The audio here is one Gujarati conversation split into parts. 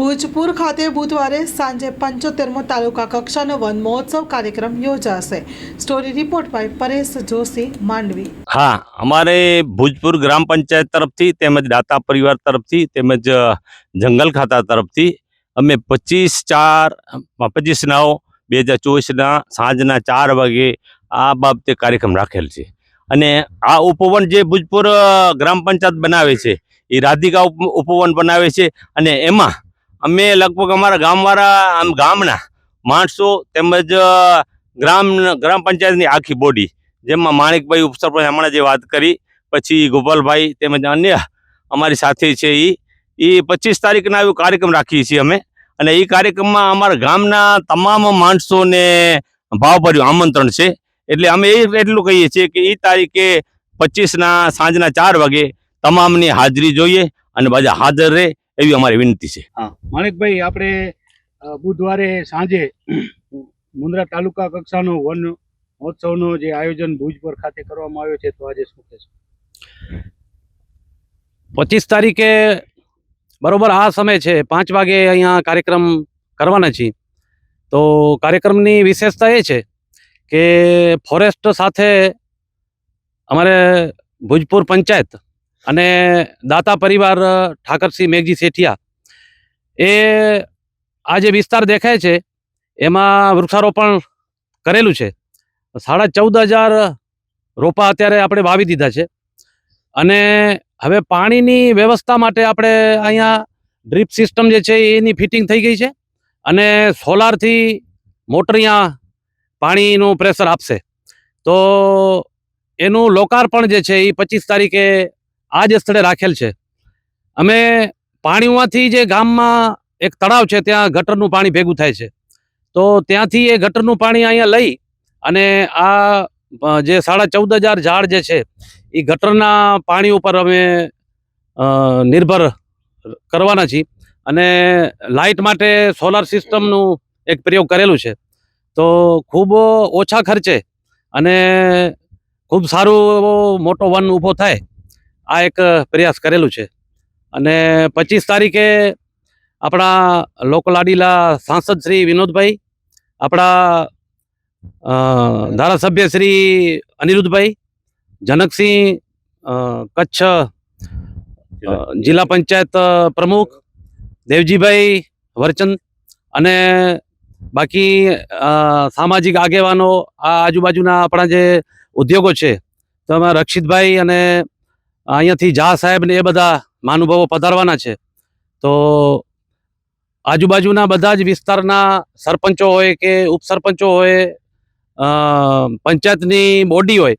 ભુજપુર ખાતે બુધવારે સાંજે પંચોતેરમો તાલુકા કક્ષાનો વન મહોત્સવ કાર્યક્રમ યોજાશે. Story report by Paresh Joshi, Mandvi. હા, અમારે ભુજપુર ગ્રામ પંચાયત તરફથી તેમજ દાતા પરિવાર તરફથી તેમજ જંગલ ખાતા તરફથી અમે પચીસ ચાર પચીસ નવ બે હજાર ચોવીસના સાંજના ચાર વાગે આ બાબતે કાર્યક્રમ રાખેલ છે. અને આ ઉપવન જે ભુજપુર ગ્રામ પંચાયત બનાવે છે, એ રાધિકા ઉપ- ઉપવન બનાવે છે અને એમાં અમે લગભગ અમારા ગામવાળા, આમ ગામના માણસો તેમજ ગ્રામ ગ્રામ પંચાયતની આખી બોડી જેમાં માણિકભાઈ ઉપસરપંચ હમણાં જે વાત કરી, પછી ગોપાલભાઈ તેમજ અન્ય અમારી સાથે છે એ એ પચીસ તારીખના એવો કાર્યક્રમ રાખીએ છીએ અમે. અને એ કાર્યક્રમમાં અમારા ગામના તમામ માણસોને ભાવભર્યું આમંત્રણ છે. એટલે અમે એ એટલું કહીએ છીએ કે એ તારીખે પચીસના સાંજના ચાર વાગે તમામની હાજરી જોઈએ અને બધા હાજર રહે. એવી અમારી વિનંતી છે. હા. માણિકભાઈ આપણે બુધવારે સાંજે મુન્દ્રા તાલુકા કક્ષાનો વન મહોત્સવનો જે આયોજન ભુજપુર ખાતે કરવામાં આવ્યો છે તો આજે શું કહેશો? પચીસ તારીખે બરોબર આ સમય છે પાંચ વાગે અહીંયા કાર્યક્રમ કરવાના છીએ. તો કાર્યક્રમની વિશેષતા એ છે કે ફોરેસ્ટ સાથે અમારે ભુજપુર પંચાયત અને દાતા પરિવાર ઠાકરસિંહ મેઘજી શેઠિયા, એ આ જે વિસ્તાર દેખાય છે, એમાં વૃક્ષારોપણ કરેલું છે. સાડા ચૌદ હજાર રોપા અત્યારે આપણે વાવી દીધા છે. અને હવે પાણીની વ્યવસ્થા માટે આપણે અહીંયા ડ્રીપ સિસ્ટમ જે છે, એની ફિટિંગ થઈ ગઈ છે અને સોલારથી મોટર અહીંયા પાણીનું પ્રેશર આપશે. તો એનું લોકાર્પણ જે છે, એ પચીસ તારીખે આ જ સ્થળે રાખેલ છે. અમે પાણીમાંથી જે ગામમાં એક તળાવ છે, ત્યાં ગટરનું પાણી ભેગું થાય છે. તો ત્યાંથી એ ગટરનું પાણી અહીંયા લઈ અને આ જે સાડા ચૌદ હજાર ઝાડ જે છે, એ ગટરના પાણી ઉપર અમે નિર્ભર કરવાના છીએ. અને લાઇટ માટે સોલાર સિસ્ટમનું એક પ્રયોગ કરેલું છે. તો ખૂબ ઓછા ખર્ચે અને ખૂબ સારું એવો મોટો વન ઊભો થાય આ એક પ્રયાસ કરેલું છે. અને પચીસ તારીખે આપણા લોકલાડીલા સાંસદ શ્રી વિનોદભાઈ, આપણા ધારાસભ્ય શ્રી અનિરુદ્ધભાઈ, જનકસિંહ કચ્છ જિલ્લા પંચાયત પ્રમુખ દેવજીભાઈ વરચંદ અને બાકી સામાજિક આગેવાનો, આ આજુબાજુના આપણા જે ઉદ્યોગો છે, તેમાં રક્ષિતભાઈ અને અહીંયાથી ઝા સાહેબ ને એ બધા મહાનુભાવો પધારવાના છે. તો આજુબાજુના બધા જ વિસ્તારના સરપંચો હોય કે ઉપસરપંચો હોય પંચાયતની બોડી હોય,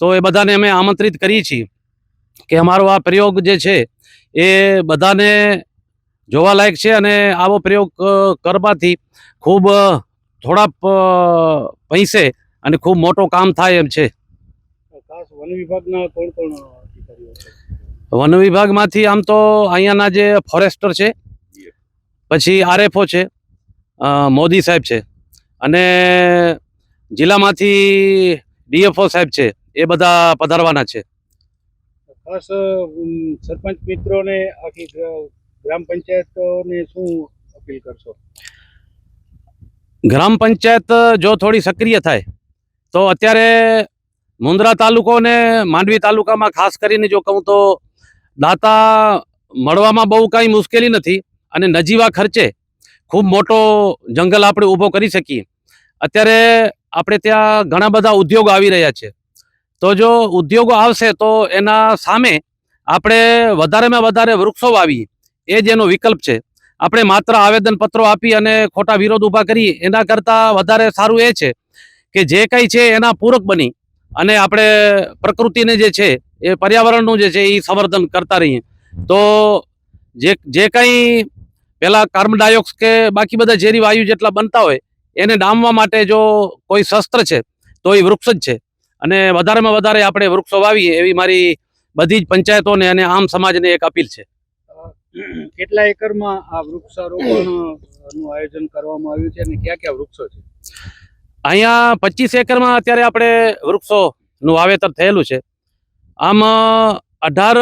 તો એ બધાને અમે આમંત્રિત કરીએ છીએ કે અમારો આ પ્રયોગ જે છે એ બધાને જોવાલાયક છે અને આવો પ્રયોગ કરવાથી ખૂબ થોડા પૈસે અને ખૂબ મોટો કામ થાય એમ છે. વન વિભાગના વન વિભાગમાંથી આમ તો અહીંયાના જે ફોરેસ્ટર છે પછી આરએફઓ છે મોદી સાહેબ છે. અને જિલ્લામાંથી ડીએફઓ સાહેબ છે એ બધા પધારવાના છે. ખાસ સરપંચ મિત્રોને આખી ગ્ર- ગ્રામ પંચાયતોને શું અપીલ કરશો? ગ્રામ પંચાયત જો થોડી સક્રિય થાય તો અત્યારે મુન્દ્રા તાલુકો ને માંડવી તાલુકામાં ખાસ કરીને જો કહું તો દાતા મળવામાં બહુ કાંઈ મુશ્કેલી નથી અને નજીવા ખર્ચે ખૂબ મોટો જંગલ આપણે ઊભો કરી શકીએ. અત્યારે આપણે ત્યાં ઘણા બધા ઉદ્યોગો આવી રહ્યા છે. તો જો ઉદ્યોગો આવશે તો એના સામે આપણે વધારેમાં વધારે વૃક્ષો વાવીએ. એ જ એનો વિકલ્પ છે. આપણે માત્ર આવેદનપત્રો આપી અને ખોટા વિરોધ ઊભા કરીએ એના કરતાં વધારે સારું એ છે કે જે કંઈ છે એના પૂરક બની. અને આપણે પ્રકૃતિને જે છે, એ પર્યાવરણનું જે છે, એ સંવર્ધન કરતા રહીએ. તો જે જે કંઈ પેલા કાર્બન ડાયોક્સ કે બાકી બધા ઝેરી વાયુ જેટલા બનતા હોય, એને ડામવા માટે જો કોઈ શસ્ત્ર છે, તો એ વૃક્ષ જ છે. અને વધારેમાં વધારે આપણે વૃક્ષો વાવીએ, એવી મારી બધી જ પંચાયતોને અને આમ સમાજને એક અપીલ છે. કેટલા એકરમાં આ વૃક્ષારોપણનું આયોજન કરવામાં આવ્યું છે અને ક્યાં ક્યાં વૃક્ષો છે? અહીંયા પચીસ એકરમાં અત્યારે આપણે વૃક્ષોનું વાવેતર થયેલું છે. આમ અઢાર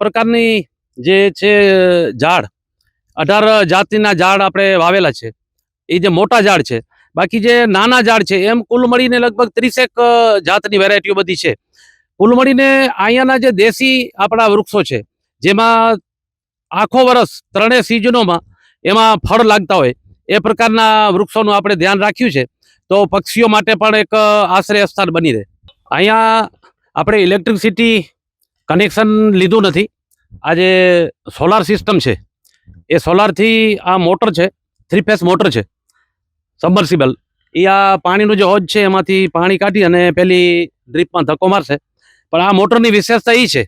પ્રકારની જે છે ઝાડ, અઢાર જાતિના ઝાડ આપણે વાવેલા છે. એ જે મોટા ઝાડ છે, બાકી જે નાના ઝાડ છે, એમ કુલ મળીને લગભગ ત્રીસેક જાતની વેરાયટીઓ બધી છે. કુલ મળીને અહીંયાના જે દેશી આપણા વૃક્ષો છે, જેમાં આખો વર્ષ ત્રણેય સિઝનોમાં એમાં ફળ લાગતા હોય, એ પ્રકારના વૃક્ષોનું આપણે ધ્યાન રાખ્યું છે. તો પક્ષીઓ માટે પણ એક આશ્રય સ્થાન બની રહે. અહીંયા આપણે ઇલેક્ટ્રિસિટી કનેક્શન લીધું નથી. આ જે સોલાર સિસ્ટમ છે, એ સોલારથી આ મોટર છે થ્રી ફેસ મોટર છે સબમર્સિબલ એ આ પાણીનું જે હોજ છે, એમાંથી પાણી કાઢી અને પેલી ડ્રીપમાં ધક્કો મારશે. પણ આ મોટરની વિશેષતા એ છે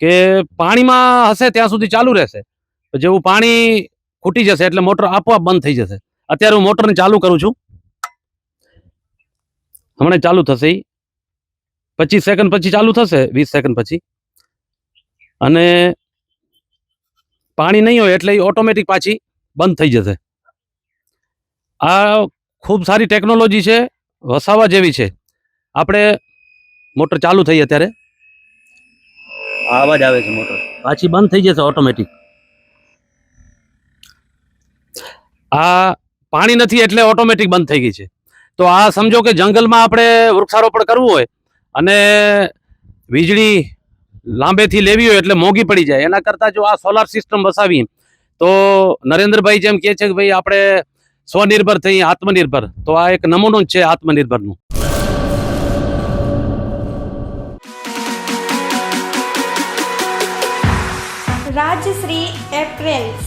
કે પાણીમાં હશે ત્યાં સુધી ચાલુ રહેશે. જેવું પાણી ખૂટી જશે એટલે મોટર આપોઆપ બંધ થઈ જશે. અત્યારે હું મોટરને ચાલુ કરું છું. હમણાં ચાલુ થશે એ પચીસ સેકન્ડ પછી ચાલુ થશે વીસ સેકન્ડ પછી. અને પાણી નહીં હોય એટલે એ ઓટોમેટિક પાછી બંધ થઈ જશે. આ ખૂબ સારી ટેકનોલોજી છે વસાવા જેવી છે. આપણે મોટર ચાલુ થઈ અત્યારે. આ અવાજ આવે છે મોટર. પાછી બંધ થઈ જશે ઓટોમેટિક. આ પાણી નથી એટલે ઓટોમેટિક બંધ થઈ ગઈ છે. તો આ સમજો કે જંગલમાં આપણે વૃક્ષારોપણ કરવું હોય અને વીજળી લાંબેથી લેવી હોય એટલે મોંઘી પડી જાય. એના કરતાં જો આ સોલાર સિસ્ટમ વસાવી, તો નરેન્દ્રભાઈ જેમ કહે છે કે ભાઈ, આપણે સ્વનિર્ભર થઈ, આત્મનિર્ભર. તો આ એક નમૂનો જ છે આત્મનિર્ભરનું. રાજશ્રી એપ્રેલ્સ.